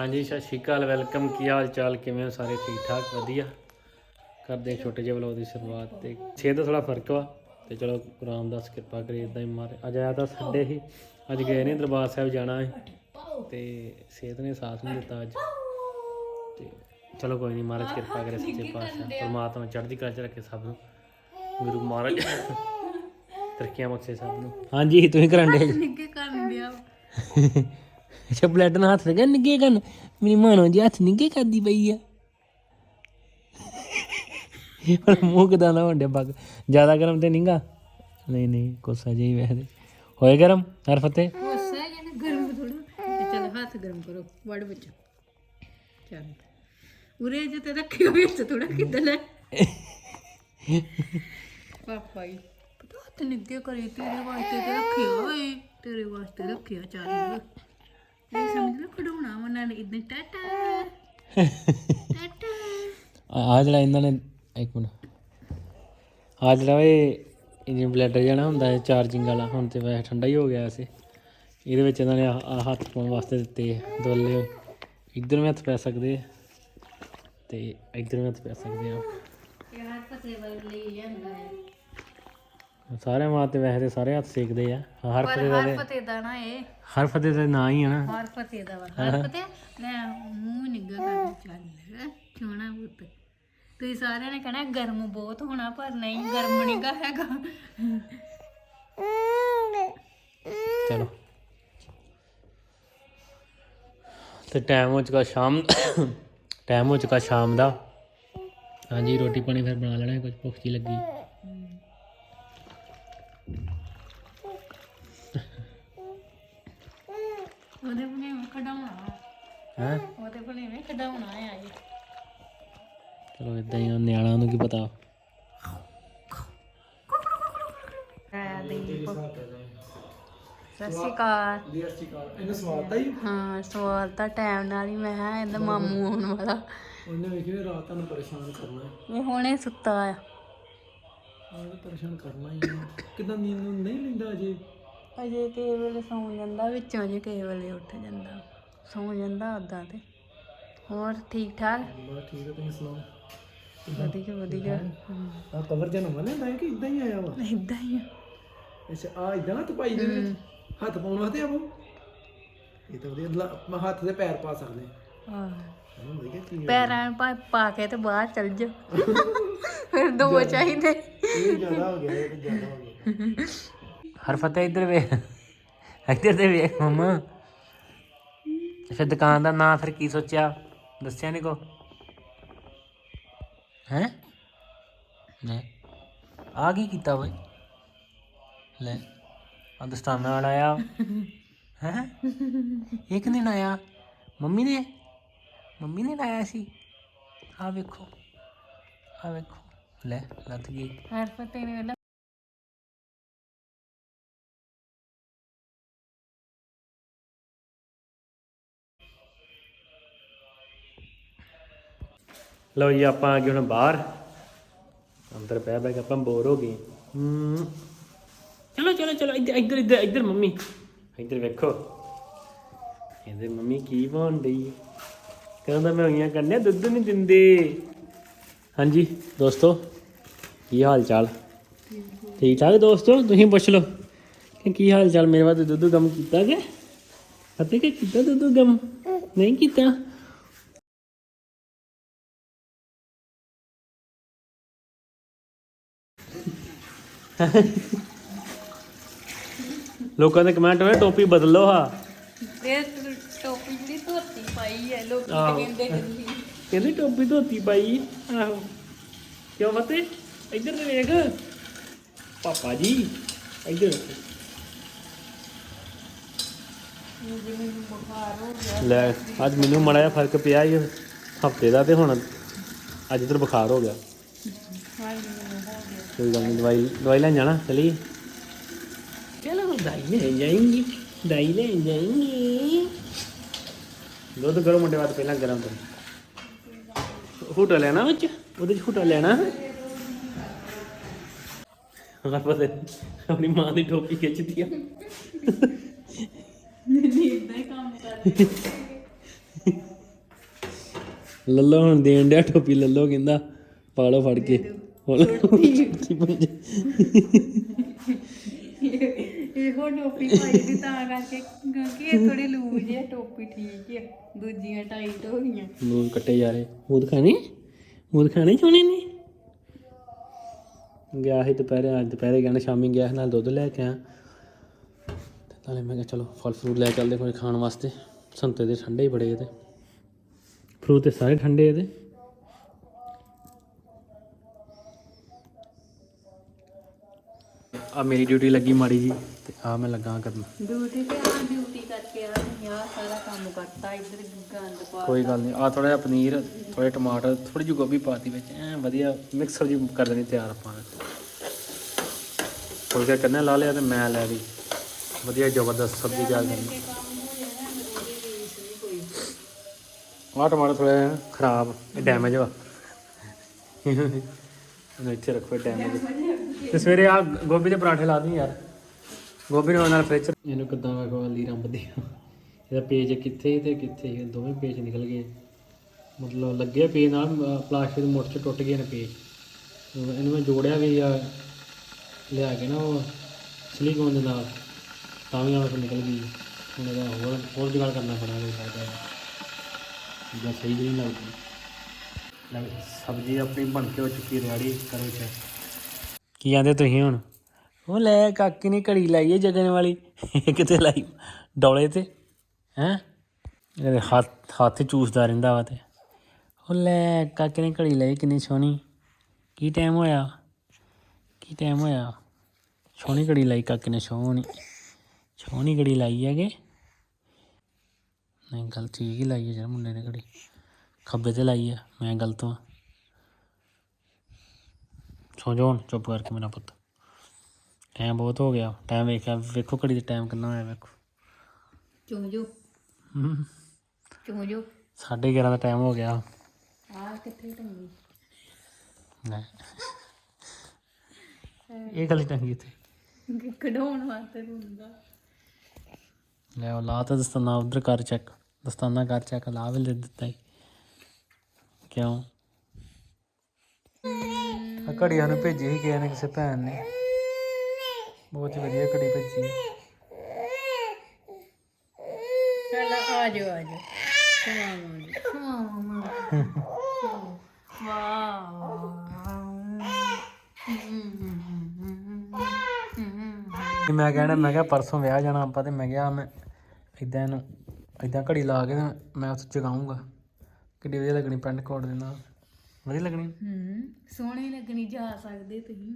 ਹਾਂਜੀ ਸਤਿ ਸ਼੍ਰੀ ਅਕਾਲ ਵੈਲਕਮ। ਕੀ ਹਾਲ ਚਾਲ ਕਿਵੇਂ ਹੋ ਸਾਰੇ? ਠੀਕ ਠਾਕ ਵਧੀਆ। ਕਰਦੇ ਛੋਟੇ ਜਿਹੇ ਵਲੋਗ ਦੀ ਸ਼ੁਰੂਆਤ ਤੇ ਸਿਹਤ ਦਾ ਥੋੜਾ ਫ਼ਰਕ ਵਾ ਤੇ ਚਲੋ ਗੁਰੂ ਰਾਮਦਾਸ ਕਿਰਪਾ ਕਰੇ ਇਦਾਂ ਹੀ ਮਾਰੇ। ਅੱਜ ਆਇਆ ਤਾਂ ਸਾਡੇ ਹੀ ਅੱਜ ਗਏ ਨੇ ਦਰਬਾਰ ਸਾਹਿਬ ਜਾਣਾ ਹੈ ਤੇ ਸਿਹਤ ਨੇ ਸਾਥ ਨਹੀਂ ਦਿੱਤਾ ਅੱਜ। ਤੇ ਚਲੋ ਕੋਈ ਨਹੀਂ ਮਹਾਰਾਜ ਕਿਰਪਾ ਕਰੇ ਸੱਚੇ ਪਾਤਸ਼ਾਹ। ਪਰਮਾਤਮਾ ਚੜ੍ਹਦੀ ਕਲਾ ਚ ਰੱਖੇ ਸਭ ਨੂੰ। ਗੁਰੂ ਮਹਾਰਾਜ ਤਰੱਕੀਆਂ ਬਖਸ਼ੇ ਸਭ ਨੂੰ। ਹਾਂਜੀ ਤੁਸੀਂ ਕਰਨ ਦੇ ਨਿੱਕੇ ਕਰਨ ਦਿਆ ਅੱਛਾ ਬਲੱਡ ਨਾਲ ਹੱਥ ਲਗਾ ਨਿੱਗੇ ਕਰਨ ਮੇਰੀ ਮਾਨੋ ਜੀ ਹੱਥ ਨਿੱਗੇ ਕਰਦੀ ਪਈ ਆ। ਪਰ ਮੂੰਹ ਕਿਦਾਂ ਦਾ ਹੁੰਦਿਆ ਬੱਗ। ਜ਼ਿਆਦਾ ਗਰਮ ਤੇ ਨਹੀਂਗਾ ਨਹੀਂ ਨਹੀਂ ਕੋਸਾ ਜਿਹਾ ਹੀ ਵੈਸੇ ਹੋਏ ਗਰਮ ਹਰ ਫਤੇ ਹੋਸਾ ਜਾਂ ਗਰਮ ਥੋੜਾ ਤੇ ਚਲ ਹੱਥ ਗਰਮ ਕਰੋ, ਵੜ ਵਿੱਚ। ਚਲ। ਉਰੇ ਜੇ ਤੇ ਰੱਖਿਓ ਵਿੱਚ ਥੋੜਾ ਕਿਦਾਂ ਲੈ? ਪਾਪਾ ਹੀ ਪਤਾ ਹੱਥ ਨਿੱਗੇ ਕਰੇ, ਤੇਰੇ ਵਾਸਤੇ ਤੇ ਰੱਖਿਆ ਓਏ ਤੇਰੇ ਵਾਸਤੇ ਰੱਖਿਆ, ਚੱਲ। ਇਹ ਸਮਝ ਲੈ ਖੜਾਉਣਾ ਉਹਨਾਂ ਨੇ ਇਦਾਂ ਟਾਟਾ ਟਾਟਾ ਆ ਜਿਹੜਾ ਇਹਨਾਂ ਨੇ ਇੱਕ ਮਿੰਟ। ਆ ਜਿਹੜਾ ਇਹ ਬਲੈਡਰ ਜਾਣਾ ਹੁੰਦਾ ਹੈ ਚਾਰਜਿੰਗ ਵਾਲਾ ਹੁਣ ਤੇ ਵੈਸੇ ਠੰਡਾ ਹੀ ਹੋ ਗਿਆ ਵੈਸੇ। ਇਹਦੇ ਵਿੱਚ ਇਹਨਾਂ ਨੇ ਆਹ ਆਹ ਹੱਥ ਪਾਉਣ ਵਾਸਤੇ ਦਿੱਤੇ ਆ, ਦੋਲੇ। ਇੱਧਰ ਵੀ ਹੱਥ ਪੈ ਸਕਦੇ ਆ। ਤੇ ਇੱਧਰ ਵੀ ਹੱਥ ਪੈ ਸਕਦੇ ਆ। ਯਾਰ ਪਤੇ ਲਈ ਜਾਂਦਾ ਹੈ। ਸਾਰਿਆਂ ਵਾਸਤੇ ਵੈਸੇ ਤੇ ਸਾਰੇ ਹੱਥ ਸੇਕਦੇ ਆ। ਹਰ ਪਰ ਫਤੇ ਦਾ ਹਰ ਪਤੇ ਦਾ ਨਾ ਇਹ। ਹਰ ਫਤੇ ਦਾ ਨਾਂ ਹੀ ਆ ਨਾ। ਹਰ ਪਤੇ ਦਾ ਵਾ। ਹਰ ਪਤੇ ਲੈ ਮੂੰਹ ਨਿੱਗਾ ਕਰ ਚੱਲ ਸੋਹਣਾ ਪੁੱਤ ਤੁਸੀਂ ਸਾਰਿਆਂ ਨੇ ਕਹਿਣਾ ਗਰਮ ਬਹੁਤ ਹੋਣਾ ਪਰ ਨਹੀਂ ਗਰਮ ਨਿੱਗਾ ਹੈਗਾ। ਚਲੋ। ਤੇ ਟਾਈਮ ਹੋ ਚੁੱਕਾ ਸ਼ਾਮ ਟਾਈਮ ਹੋ ਚੁੱਕਾ ਸ਼ਾਮ ਦਾ। ਹਾਂਜੀ ਰੋਟੀ ਪਾਣੀ ਫਿਰ ਬਣਾ ਲੈਣਾ ਕੁਝ ਭੁੱਖ ਜੀ ਲੱਗੀ। ਇਦਾਂ ਹੀ ਆ, ਨਿਆਣਿਆਂ ਨੂੰ ਕੀ ਪਤਾ। ਸਤਿ ਸ਼੍ਰੀ ਅਕਾਲ। ਇਹਨੇ ਸਵਾਦ ਹੀ ਹਾਂ ਸਵਾਲ ਤਾਂ ਟਾਈਮ ਨਾਲ ਹੀ। ਮੈਂ ਹਾਂ ਇਹਦਾ ਮਾਮੂ ਆਉਣ ਵਾਲਾ। ਉਹਨੇ ਵੇਖਿਆ ਰਾਤ ਤੁਹਾਨੂੰ ਪਰੇਸ਼ਾਨ ਕਰਨਾ ਹੈ। ਇਹ ਹੁਣੇ ਸੁੱਤਾ ਆ। ਉਹਨੇ ਪਰੇਸ਼ਾਨ ਕਰਨਾ ਹੀ ਹੈ ਕਿਦਾਂ ਨੀਂਦ ਨੂੰ ਨਹੀਂ ਲੈਂਦਾ ਅਜੇ? ਅਜੇ ਕਿਸੇ ਵੇਲੇ ਸੌਂ ਜਾਂਦਾ ਵਿੱਚੋਂ ਜੇ ਕਿਸੇ ਵੇਲੇ ਉੱਠ ਜਾਂਦਾ। ਸੌਂ ਜਾਂਦਾ ਉਦਾਂ ਤੇ। ਹੋਰ ਠੀਕ ਠਾਕ ਬਸ ਠੀਕ ਹੈ ਤੁਸੀਂ ਸੁਣਾਓ? ਵਧੀਆ ਵਧੀਆ। ਆ ਕਵਰ ਜਨ ਨਵਾਂ ਲੈਂਦਾ ਹੈ ਕਿ ਇਦਾਂ ਹੀ ਆਇਆ ਵਾ? ਇਦਾਂ ਹੀ ਆ। ਅੱਛਾ ਆ ਇਦਾਂ ਹੱਥ ਪਾਈ ਦੇ ਵਿੱਚ? ਹੱਥ ਪਾਉਣ ਵਾਸਤੇ ਆਵੋ ਇਹ ਤਾਂ ਵਧੀਆ ਲ- ਮੈਂ ਹੱਥ ਦੇ ਪੈਰ ਪਾ ਸਕਦੇ ਆਹ, ਹਾਂ ਵਧੀਆ ਕੀ ਪੈਰਾਂ ਪਾ ਪਾ ਕੇ ਤੇ ਬਾਹਰ ਚੱਲ ਜਾ। ਫਿਰ ਦੋ ਚਾਹੀਦੇ। ਇਹ ਜ਼ਿਆਦਾ ਹੋ ਗਿਆ ਇਹ ਤਾਂ ਜ਼ਿਆਦਾ ਹੋ ਗਿਆ। ਹਰ ਫਤੇ ਇੱਧਰ ਵੇਖ। ਇੱਧਰ ਤੇ ਵੇਖ ਮਮਾ। ਅੱਛਾ ਦੁਕਾਨ ਦਾ ਨਾਂ ਫਿਰ ਕੀ ਸੋਚਿਆ? ਦੱਸਿਆ ਨਹੀਂ ਕੋ? ਹੈ? ਨੇ ਆ ਕੀ ਕੀਤਾ ਓਏ ਲੈ ਆ ਦਸਤਾਨਾ ਵਾਲਾ ਆਇਆ। ਹੈ? ਇਹ ਕਿਨੇ ਲਾਇਆ ਮੰਮੀ ਨੇ ਮੰਮੀ ਨੇ ਲਾਇਆ ਸੀ। ਆ ਵੇਖੋ ਆ ਵੇਖੋ। ਲੈ ਲੱਤ ਗਈ। ਹਰ ਪਤੇ ਨੇ ਵੇਲਾ। ਲਓ ਜੀ, ਆਪਾਂ ਆ ਗਏ ਹੁਣ ਬਾਹਰ। ਅੰਦਰ ਬਹਿ ਬਹਿ ਕੇ ਆਪਾਂ ਬੋਰ ਹੋ ਗਏ। ਹੂੰ। ਚਲੋ ਚਲੋ ਚਲੋ, ਇੱਧਰ ਇੱਧਰ ਇੱਧਰ ਇੱਧਰ ਮੰਮੀ। ਇੱਧਰ ਵੇਖੋ। ਇਹਦੇ ਮੰਮੀ, ਕੀ ਬਣ ਰਹੀ ਕਹਿੰਦਾ, ਮੈਂ ਹੋਈਆਂ ਕਰਨੇ ਦੁੱਧ ਨਹੀਂ ਦਿੰਦੇ। ਹਾਂਜੀ, ਦੋਸਤੋ, ਕੀ ਹਾਲ ਚਾਲ ਠੀਕ ਠਾਕ ਦੋਸਤੋ? ਤੁਸੀਂ ਪੁੱਛ ਲਓ, ਕਿ ਕੀ ਹਾਲ ਚਾਲ ਮੇਰੇ ਵਾਸਤੇ ਦੁੱਧ ਗਮ ਕੀਤਾ ਕਿ ਅਤੇ ਕਿ ਕੀਤਾ ਦੁੱਧ ਗਮ? ਨਹੀਂ ਕੀਤਾ? ਲੋਕਾਂ ਦੇ ਕਮੈਂਟ ਹੋਏ ਟੋਪੀ ਬਦਲ ਲਓ ਹਾਂ ਇਹ ਟੋਪੀ ਜਿਹੜੀ ਧੋਤੀ ਪਾਈ ਹੈ ਲੋਕੀ ਆਹੋ। ਕਹਿੰਦੇ ਜਲਦੀ ਕਹਿੰਦੇ ਟੋਪੀ ਧੋਤੀ ਪਾਈ ਆਹੋ। ਕਿਉਂ ਫਤੇ ਇੱਧਰ ਤੇ ਵੇਖ। ਪਾਪਾ ਜੀ ਇੱਧਰ ਵੇਖੋ। ਲੈ ਅੱਜ ਮੈਨੂੰ ਮੜਾ ਜਿਹਾ ਫ਼ਰਕ ਪਿਆ ਇਹ ਹਫ਼ਤੇ ਦਾ ਤੇ ਹੁਣ ਅੱਜ ਇਧਰ ਬੁਖਾਰ ਹੋ ਗਿਆ। ਕੋਈ ਗੱਲ ਨਹੀਂ ਦਵਾਈ ਦਵਾਈ ਲੈਣ ਜਾਣਾ ਚਲੀਏ? ਚਲੋ ਦਵਾਈ ਲੈ ਜਾਏਂਗੇ ਦਵਾਈ ਲੈ ਜਾਏਂਗੇ। ਦੁੱਧ ਕਰੋ ਮੁੰਡੇ ਵਾਸਤੇ ਪਹਿਲਾਂ ਗਰਮ ਕਰੋ। ਹੂਟਾ ਲੈਣਾ ਵਿੱਚ? ਉਹਦੇ ਚ ਹੂਟਾ ਲੈਣਾ। ਹਾਂ ਪਤਾ ਆਪਣੀ ਮਾਂ ਦੀ ਟੋਪੀ ਖਿੱਚਦੀ ਆ। ਨਹੀਂ ਇਦਾਂ ਹੀ ਕੰਮ ਕਰ ਲੱਲੋ ਹੁਣ ਦੇਣ ਡਿਆ ਟੋਪੀ ਲੱਲੋ ਕਹਿੰਦਾ। ਪਾ ਲਓ ਫੜ ਕੇ। ਇਹੋ ਟੋਪੀ ਪਾਈ ਦੀ ਤਾਂ ਕਰਕੇ। ਕਿਉਂਕਿ ਇਹ ਥੋੜੀ ਲੂਜ ਹੈ ਟੋਪੀ ਠੀਕ ਹੈ ਦੂਜੀਆਂ ਟਾਈਟ ਹੋ ਗਈਆਂ। ਮੂੰਹ ਕੱਟੇ ਜਾ ਰਹੇ। ਮੂੰਹ ਖਾਣੇ ਮੂੰਹ ਖਾਣੇ ਚੋਣੇ ਨੇ? ਗਿਆ ਸੀ ਦੁਪਹਿਰੇ ਅੱਜ ਦੁਪਹਿਰੇ ਗਿਆ ਨਾ ਸ਼ਾਮੀ ਗਿਆ ਸੀ ਨਾਲ ਦੁੱਧ ਲੈ ਕੇ ਆਇਆ। ਤੇ ਨਾਲੇ ਮੈਂ ਕਿਹਾ ਚਲੋ ਫਲ ਫਰੂਟ ਲੈ ਚੱਲਦੇ ਕੋਈ ਖਾਣ ਵਾਸਤੇ। ਸੰਤੇ ਦੇ ਠੰਡੇ ਹੀ ਬੜੇ ਇਹਦੇ। ਫਰੂਟ ਤੇ ਸਾਰੇ ਠੰਡੇ ਇਹਦੇ। ਆ ਮੇਰੀ ਡਿਊਟੀ ਲੱਗੀ ਮਾੜੀ ਜੀ ਤੇ ਆ ਮੈਂ ਲੱਗਾ ਕਰਨ। ਡਿਊਟੀ ਤੇ ਆ ਡਿਊਟੀ ਕਰਕੇ ਆ ਯਾ ਸਾਰਾ ਕੰਮ ਕਰਤਾ ਇੱਧਰ ਗੰਦ ਪਾ ਕੋਈ ਗੱਲ ਨਹੀਂ ਆ ਥੋੜਾ ਜਿਹਾ ਪਨੀਰ ਥੋੜੇ ਟਮਾਟਰ ਥੋੜੀ ਜਿਹੀ ਗੋਭੀ ਪਾਤੀ ਵਿੱਚ ਐ ਵਧੀਆ ਮਿਕਸ ਸਬਜ਼ੀ ਕਰ ਦੇਣੀ ਤਿਆਰ ਆਪਾਂ। ਨੇ ਫੁਲਕੇ ਕਰਨੇ ਲਾ ਲਿਆ ਤੇ ਮੈਂ ਲੈ ਲਈ। ਵਧੀਆ ਜ਼ਬਰਦਸਤ ਸਬਜ਼ੀ ਤਿਆਰ ਕਰਨੀ। ਆਹ ਟਮਾਟਰ ਥੋੜਾ ਖਰਾਬ ਡੈਮੇਜ ਵਾ। ਇਹਨੂੰ ਇੱਥੇ ਰੱਖੋ ਡੈਮੇਜ ਤੇ। ਸਵੇਰੇ ਆ ਗੋਭੀ ਦੇ ਪਰਾਂਠੇ ਲਾ ਦੀ ਯਾਰ। ਗੋਭੀ ਨੂੰ ਨਾਲ ਫ੍ਰਿਜ ਇਹਨੂੰ ਕਿਦਾਂ ਵੇਖੋ ਅਲੀ ਰੰਬਦੀ ਇਹਦਾ ਪੇਜ ਕਿੱਥੇ ਤੇ ਕਿੱਥੇ ਇਹ ਦੋਵੇਂ ਪੇਜ ਨਿਕਲ ਗਏ। ਮਤਲਬ ਲੱਗੇ ਪੇਜ ਨਾਲ ਪਲਾਸਟਿਕ ਦੇ ਮੁੱਠ ਚ ਟੁੱਟ ਗਏ ਨੇ ਪੇਜ ਇਹਨੂੰ ਮੈਂ ਜੋੜਿਆ ਵੀ ਆ, ਲਿਆ ਕੇ ਨਾ ਉਹ ਸਿਲੀਕੋਨ ਦੇ ਨਾਲ। ਤਾਂ ਵੀ ਨਾਲ ਨਿਕਲ ਗਈ। ਹੁਣ ਇਹਦਾ ਹੋਰ ਹੋਰ ਜੁਗਾੜ ਕਰਨਾ ਪੈਣਾ ਕੋਈ ਫਾਇਦਾ ਨਹੀਂ ਜਾਂ ਸਹੀ ਨਹੀਂ ਲੱਗਦੀ ਸਬਜ਼ੀ ਆਪਣੀ ਬਣ ਕੇ ਹੋ ਚੁੱਕੀ ਰੈਡੀ ਕਰੋ ਚੈੱਕ ਕੀ ਆਂਦੇ ਤੁਸੀਂ ਹੁਣ? ਉਹ ਲੈ ਕਾਕੀ ਨੇ ਘੜੀ ਲਾਈ ਹੈ ਜਗਣ ਵਾਲੀ। ਕਿਤੇ ਲਾਈ? ਡੋਲੇ ਤੇ? ਹੈ? ਇਹਦੇ ਹੱਥ ਹੱਥ ਚੂਸਦਾ ਰਹਿੰਦਾ ਵਾ ਤੇ। ਉਹ ਲੈ ਕਾਕੇ ਨੇ ਘੜੀ ਲਾਈ ਕਿੰਨੀ ਸੋਹਣੀ। ਕੀ ਟਾਈਮ ਹੋਇਆ? ਕੀ ਟਾਈਮ ਹੋਇਆ? ਸੋਹਣੀ ਘੜੀ ਲਾਈ ਕਾਕੇ ਨੇ, ਸੋਹਣੀ। ਸੋਹਣੀ ਘੜੀ ਲਾਈ ਹੈਗੇ। ਨਹੀਂ, ਗੱਲ ਠੀਕ ਹੀ ਲਾਈ ਹੈ ਜਿਹੜਾ ਮੁੰਡੇ ਨੇ ਘੜੀ। ਖੱਬੇ ਤੇ ਲਾਈ ਹੈ ਮੈਂ ਗਲਤ ਹਾਂ ਸੌ ਜਾਓ ਚੁੱਪ ਕਰਕੇ ਮੇਰਾ ਪੁੱਤ। ਟਾਈਮ ਬਹੁਤ ਹੋ ਗਿਆ। ਟਾਈਮ ਵੇਖਿਆ ਵੇਖੋ ਘੜੀ ਦਾ ਟਾਈਮ ਕਿੰਨਾ ਹੋਇਆ ਵੇਖੋ। ਚੁੰਮ ਜੋ ਹਮ, ਚੁੰਮ ਜੋ ਸਾਢੇ 11 ਦਾ ਟਾਈਮ ਹੋ ਗਿਆ। ਆ ਕਿੱਥੇ ਟੰਗੀ? ਲੈ। ਇਹ ਗੱਲ ਟੰਗੀ ਤੇ ਕਢਾਉਣ ਵਾਸਤੇ ਹੁੰਦਾ ਲੈ ਉਹ ਲਾ ਤਾਂ ਦਸਤਾਨਾ ਉਧਰ ਕਰ ਚੈੱਕ ਦਸਤਾਨਾ ਕਰ ਚੈੱਕ ਲਾ ਵੀ ਲੈ ਦਿੱਤਾ ਈ ਕਿਉਂ? ਆ ਘੜੀ ਸਾਨੂੰ ਭੇਜੀ ਸੀ ਕਿਸੇ ਨੇ ਕਿਸੇ ਭੈਣ ਨੇ। ਬਹੁਤ ਹੀ ਵਧੀਆ ਘੜੀ ਭੇਜੀ। ਚੱਲ ਆ ਆ ਤੇ ਮੈਂ ਕਹਿਣਾ ਮੈਂ ਕਿਹਾ ਪਰਸੋਂ ਵਿਆਹ ਜਾਣਾ ਆਪਾਂ ਤੇ ਮੈਂ ਕਿਹਾ ਮੈਂ ਇਦਾਂ ਇਹਨੂੰ ਇਦਾਂ ਘੜੀ ਲਾ ਕੇ ਤੇ ਮੈਂ ਉੱਥੇ ਜਗਾਉਂਗਾ। ਕਿੱਡੀ ਵਧੀਆ ਲੱਗਣੀ ਪੈਂਟ ਕੋਟ ਦੇ ਨਾਲ। ਵਧੀਆ ਲੱਗਣੀ? ਹੂੰ ਸੋਹਣੀ ਲੱਗਣੀ ਜਾ ਸਕਦੇ ਤੁਸੀਂ।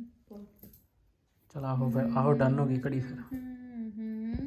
ਚਲ ਆਹੋ ਫਿਰ ਆਹੋ ਡਨ ਹੋ ਗਈ ਘੜੀ ਫਿਰ। ਹੂੰ ਹੂੰ।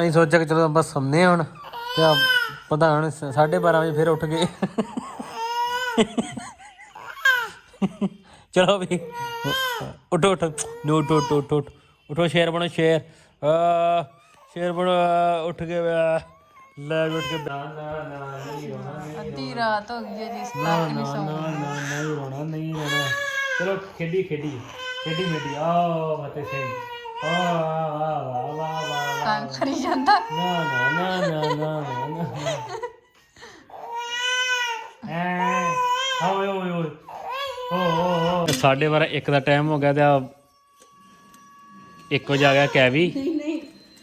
ਅਸੀਂ ਸੋਚਿਆ ਕਿ ਚਲੋ ਆਪਾਂ ਸੰਨੇ ਹੁਣ ਤੇ ਆ ਪ੍ਰਧਾਨ 12:30 ਵਜੇ ਫਿਰ ਉੱਠ ਗਏ। ਚਲੋ ਵੀ ਉਠੋ ਉਠੋ। ਨੋ ਉਠੋ ਉਠੋ ਉਠੋ। ਉਠੋ ਸ਼ੇਰ ਬਣੋ ਸ਼ੇਰ। ਆ ਸ਼ੇਰ ਬੜਾ ਉੱਠ ਕੇ ਲੈ ਉੱਠ ਕੇ ਨਾ ਨਾ ਨਾ ਨਹੀਂ ਰੋਣਾ ਨਹੀਂ ਅੱਧੀ ਰਾਤ ਹੋ ਗਈ ਹੈ ਜਿਸ ਨਾ ਨਾ ਨਾ ਨਾ ਨਹੀਂ ਰੋਣਾ ਨਹੀਂ ਰੋਣਾ। ਚਲੋ ਖੇਡੀ ਖੇਡੀ ਖੇਡੀ ਮੇਡੀ ਆਓ ਮਤੇ ਸਿੰਘ ਆ ਵਾ ਵਾ ਵਾ ਵਾ ਤੰਗ ਜਾਂਦਾ ਨਾ ਨਾ ਨਾ ਨਾ ਨਾ ਨਾ ਐ ਓਏ ਓਏ ਓਏ ਓ ਓ ਓ ਸਾਡੇ ਵਾਰ ਇੱਕ ਦਾ ਟਾਈਮ ਹੋ ਗਿਆ ਤੇ ਆ ਇੱਕ ਵਜੇ ਆ ਗਿਆ ਕੈਵੀ ਨਹੀਂ ਨਹੀਂ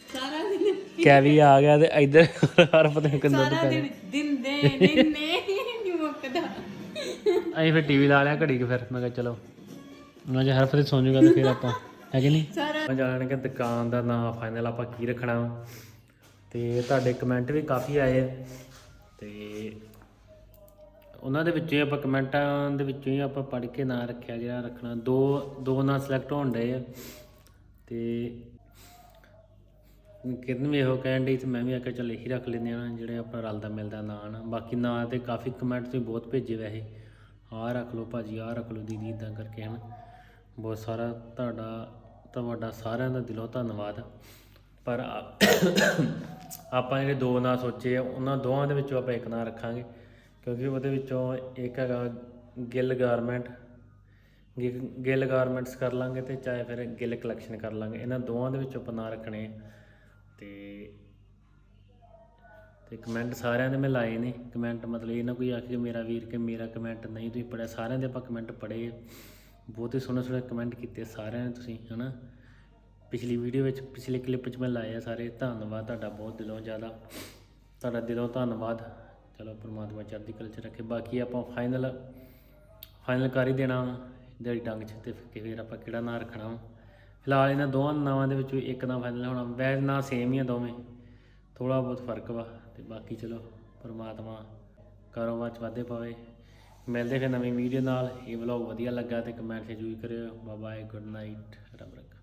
ਸਾਰਾ ਦਿਨ ਕੈਵੀ ਆ ਗਿਆ ਤੇ ਇੱਧਰ ਹਰ ਪਤਾ ਨਹੀਂ ਕਿੰਨਾ ਦੁੱਧ ਸਾਰਾ ਦਿਨ ਦਿਨ ਦੇ ਦਿਨ ਨੇ ਨਹੀਂ ਮੁੱਕਦਾ ਅਸੀਂ ਫਿਰ ਟੀਵੀ ਲਾ ਲਿਆ ਘੜੀ ਕੁ ਫਿਰ ਮੈਂ ਕਿਹਾ ਚਲੋ ਉਹਨਾਂ ਜੇ ਹਰਫ ਤੇ ਸੌਂ ਜੂਗਾ ਤੇ ਫਿਰ ਆਪਾਂ ਹੈ ਕਿ ਨਹੀਂ ਸਾਰਾ ਮੈਂ ਦੁਕਾਨ ਦਾ ਨਾਮ ਫਾਈਨਲ ਆਪਾਂ ਕੀ ਰੱਖਣਾ ਵਾ। ਤੇ ਤੁਹਾਡੇ ਕਮੈਂਟ ਵੀ ਕਾਫੀ ਆਏ ਆ। ਤੇ ਉਹਨਾਂ ਦੇ ਵਿੱਚੋਂ ਹੀ ਆਪਾਂ ਕਮੈਂਟਾਂ ਦੇ ਵਿੱਚੋਂ ਹੀ ਆਪਾਂ ਪੜ੍ਹ ਕੇ ਨਾਂ ਰੱਖਿਆ ਜਿਹੜਾ ਰੱਖਣਾ। ਦੋ ਦੋ ਨਾਂ ਸਿਲੈਕਟ ਹੋਣ ਡਏ ਆ। ਤੇ ਕਿਰਨ ਵੀ ਇਹੋ ਕਹਿਣ ਡਈ ਤੇ ਮੈਂ ਵੀ ਆਖਿਆ ਚੱਲ ਇਹੀ ਰੱਖ ਲੈਂਦੇ ਆ ਜਿਹੜੇ ਆਪਣਾ ਰਲਦਾ ਮਿਲਦਾ ਨਾਂ ਨਾ। ਬਾਕੀ ਨਾਂ ਤੇ ਕਾਫੀ ਕਮੈਂਟ ਤੁਸੀਂ ਬਹੁਤ ਭੇਜੇ ਵੈਸੇ। ਆਹ ਰੱਖ ਲਓ ਭਾਜੀ, ਆਹ ਰੱਖ ਲਓ ਦੀਦੀ ਇਦਾਂ ਕਰਕੇ ਹਨ। ਬਹੁਤ ਸਾਰਾ ਤੁਹਾਡਾ ਤੁਹਾਡਾ ਸਾਰਿਆਂ ਦਾ ਦਿਲੋਂ ਧੰਨਵਾਦ। ਪਰ ਆਪਾਂ ਜਿਹੜੇ ਦੋ ਨਾਂ ਸੋਚੇ ਆ, ਉਹਨਾਂ ਦੋਵਾਂ ਦੇ ਵਿੱਚੋਂ ਆਪਾਂ ਇੱਕ ਨਾਂ ਰੱਖਾਂਗੇ। ਕਿਉਂਕਿ ਉਹਦੇ ਵਿੱਚੋਂ ਇੱਕ ਹੈਗਾ ਗਿੱਲ ਗਾਰਮੈਂਟ ਗਿ- ਗਿੱਲ ਗਾਰਮੈਂਟਸ ਕਰ ਲਾਂਗੇ ਤੇ ਚਾਹੇ ਫਿਰ ਗਿੱਲ ਕਲੈਕਸ਼ਨ ਕਰ ਲਾਂਗੇ। ਇਹਨਾਂ ਦੋਵਾਂ ਦੇ ਵਿੱਚੋਂ ਆਪਾਂ ਨਾਂ ਰੱਖਣੇ ਆ। ਤੇ ਤੇ ਕਮੈਂਟ ਸਾਰਿਆਂ ਦੇ ਮੈਂ ਲਾਏ ਨੇ। ਕਮੈਂਟ ਮਤਲਬ ਇਹ ਨਾ ਕੋਈ ਆਖੇ ਕਿ ਮੇਰਾ ਵੀਰ ਕਿ ਮੇਰਾ ਕਮੈਂਟ ਨਹੀਂ, ਤੁਸੀਂ ਪੜਿਆ ਸਾਰਿਆਂ ਦੇ ਆਪਾਂ ਕਮੈਂਟ ਪੜ੍ਹੇ ਆ। ਬਹੁਤ ਹੀ ਸੋਹਣੇ ਸੋਹਣੇ ਕਮੈਂਟ ਕੀਤੇ ਸਾਰਿਆਂ ਨੇ ਤੁਸੀਂ, ਹਨਾ? ਪਿਛਲੀ ਵੀਡੀਓ ਵਿੱਚ, ਪਿਛਲੇ ਕਲਿੱਪ 'ਚ ਮੈਂ ਲਾਇਆ ਸਾਰੇ। ਧੰਨਵਾਦ ਤੁਹਾਡਾ ਬਹੁਤ ਦਿਲੋਂ ਜ਼ਿਆਦਾ। ਤੁਹਾਡਾ ਦਿਲੋਂ ਧੰਨਵਾਦ। ਚਲੋ, ਪ੍ਰਮਾਤਮਾ ਚੜ੍ਹਦੀ ਕਲਾ 'ਚ ਰੱਖੇ। ਬਾਕੀ ਆਪਾਂ ਫਾਈਨਲ ਫਾਈਨਲ ਕਰ ਹੀ ਦੇਣਾ ਜਿਹੜੀ ਡੰਗ 'ਚ ਤੇ ਫਿਰ ਫਿਰ ਆਪਾਂ ਕਿਹੜਾ ਨਾਂ ਰੱਖਣਾ ਵਾ। ਫਿਲਹਾਲ ਇਹਨਾਂ ਦੋਵਾਂ ਨਾਵਾਂ ਦੇ ਵਿੱਚੋਂ ਇੱਕ ਨਾਂ ਫਾਈਨਲ ਹੋਣਾ। ਵੈਸੇ ਨਾਂ ਸੇਮ ਹੀ ਆ ਦੋਵੇਂ। ਥੋੜਾ ਬਹੁਤ ਫ਼ਰਕ ਵਾ। ਤੇ ਬਾਕੀ ਚਲੋ, ਪਰਮਾਤਮਾ ਕਾਰੋਬਾਰ 'ਚ ਵਾਧੇ ਪਾਵੇ। ਮਿਲਦੇ ਫਿਰ ਨਵੀਂ ਵੀਡੀਓ ਨਾਲ। ਇਹ ਵਲੌਗ ਵਧੀਆ ਲੱਗਾ ਤੇ ਕਮੈਂਟ 'ਚ ਜ਼ਰੂਰ ਕਰਿਓ। ਬਾਏ ਬਾਏ ਗੁੱਡ ਨਾਈਟ ਰੱਬ ਰੱਖਾ।